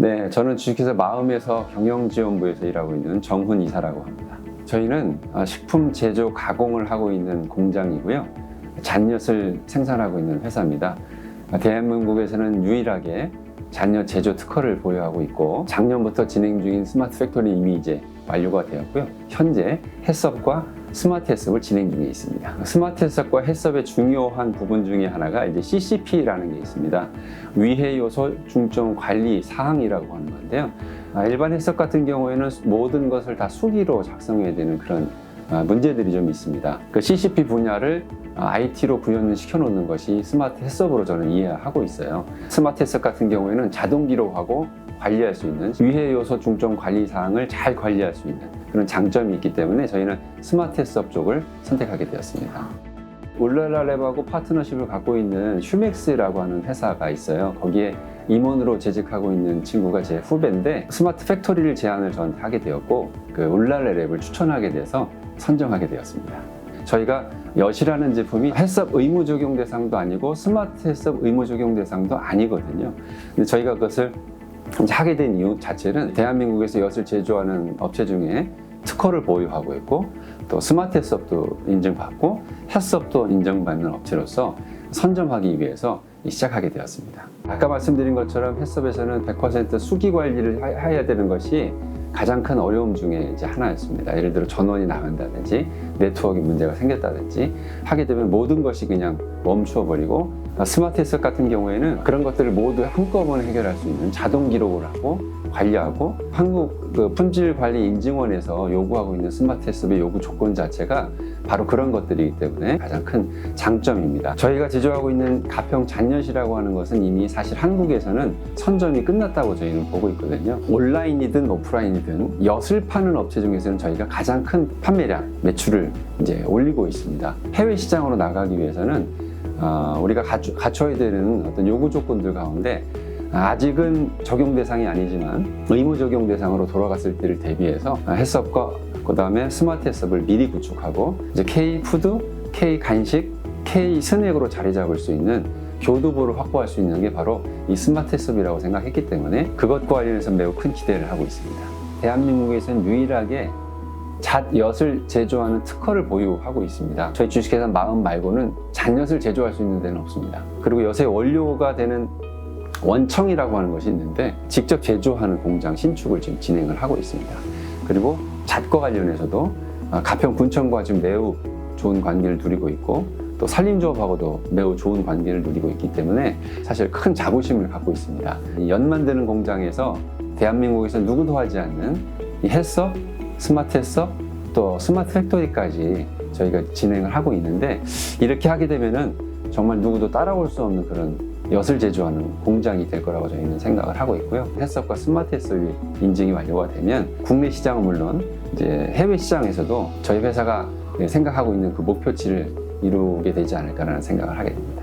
네, 저는 주식회사 마음에서 경영지원부에서 일하고 있는 정훈 이사라고 합니다. 저희는 아, 식품 제조 가공을 하고 있는 공장이고요. 잔엿을 생산하고 있는 회사입니다. 아, 대한민국에서는 유일하게 잔엿 제조 특허를 보유하고 있고 작년부터 진행 중인 스마트 팩토리 이미 이제 완료가 되었고요. 현재 해썹과 스마트 해썹을 진행 중에 있습니다. 스마트 해썹과 해썹의 중요한 부분 중에 하나가 이제 CCP라는 게 있습니다. 위해 요소 중점 관리 사항이라고 하는 건데요. 아, 일반 해썹 같은 경우에는 모든 것을 다 수기로 작성해야 되는 그런 아, 문제들이 좀 있습니다. 그 CCP 분야를 IT로 구현을 시켜놓는 것이 스마트 해썹으로 저는 이해하고 있어요. 스마트 해썹 같은 경우에는 자동 기록하고 관리할 수 있는 위해 요소 중점 관리 사항을 잘 관리할 수 있는 그런 장점이 있기 때문에 저희는 스마트 해썹 쪽을 선택하게 되었습니다. 울랄라랩하고 파트너십을 갖고 있는 휴맥스라고 하는 회사가 있어요. 거기에 임원으로 재직하고 있는 친구가 제 후배인데 스마트 팩토리를 제안을 전 하게 되었고 그 울랄라랩을 추천하게 돼서 선정하게 되었습니다. 저희가 엿이라는 제품이 헬스업 의무 적용 대상도 아니고 스마트 헬스업 의무 적용 대상도 아니거든요. 근데 저희가 그것을 이제 하게 된 이유 자체는 대한민국에서 엿을 제조하는 업체 중에 특허를 보유하고 있고 또 스마트 헬스업도 인증받고 헬스업도 인정받는 업체로서 선점하기 위해서 시작하게 되었습니다. 아까 말씀드린 것처럼 헬스업에서는 100% 수기 관리를 하- 해야 되는 것이 가장 큰 어려움 중에 이제 하나였습니다. 예를 들어 전원이 나간다든지 네트워크 문제가 생겼다든지 하게 되면 모든 것이 그냥 멈추어 버리고 스마트 헬스 같은 경우에는 그런 것들을 모두 한꺼번에 해결할 수 있는 자동 기록을 하고 관리하고 한국 그 품질 관리 인증원에서 요구하고 있는 스마트 헬스의 요구 조건 자체가 바로 그런 것들이기 때문에 가장 큰 장점입니다. 저희가 제조하고 있는 가평 잔엿이라고 하는 것은 이미 사실 한국에서는 선점이 끝났다고 저희는 보고 있거든요. 온라인이든 오프라인이든 엿을 파는 업체 중에서는 저희가 가장 큰 판매량, 매출을 이제 올리고 있습니다. 해외 시장으로 나가기 위해서는 어, 우리가 갖추, 갖춰야 되는 어떤 요구 조건들 가운데 아직은 적용 대상이 아니지만 의무 적용 대상으로 돌아갔을 때를 대비해서 헬스업과 그 다음에 스마트 헬스업을 미리 구축하고 이제 K 푸드, K 간식, K 스낵으로 자리 잡을 수 있는 교두보를 확보할 수 있는 게 바로 이 스마트 헬스업이라고 생각했기 때문에 그것과 관련해서 매우 큰 기대를 하고 있습니다. 대한민국에서는 유일하게 잣엿을 제조하는 특허를 보유하고 있습니다. 저희 주식회사 마음 말고는 잣엿을 제조할 수 있는 데는 없습니다. 그리고 엿의 원료가 되는 원청이라고 하는 것이 있는데 직접 제조하는 공장 신축을 지금 진행을 하고 있습니다. 그리고 잣과 관련해서도 아, 가평 군청과 지금 매우 좋은 관계를 누리고 있고 또 산림조합하고도 매우 좋은 관계를 누리고 있기 때문에 사실 큰 자부심을 갖고 있습니다. 이연 만드는 공장에서 대한민국에서 누구도 하지 않는 이 헬스업, 스마트 헬스업, 또 스마트 팩토리까지 저희가 진행을 하고 있는데 이렇게 하게 되면은 정말 누구도 따라올 수 없는 그런 엿을 제조하는 공장이 될 거라고 저희는 생각을 하고 있고요. 헬스업과 스마트 헬스업이 인증이 완료가 되면 국내 시장은 물론 이제 해외 시장에서도 저희 회사가 생각하고 있는 그 목표치를 이루게 되지 않을까라는 생각을 하게 됩니다.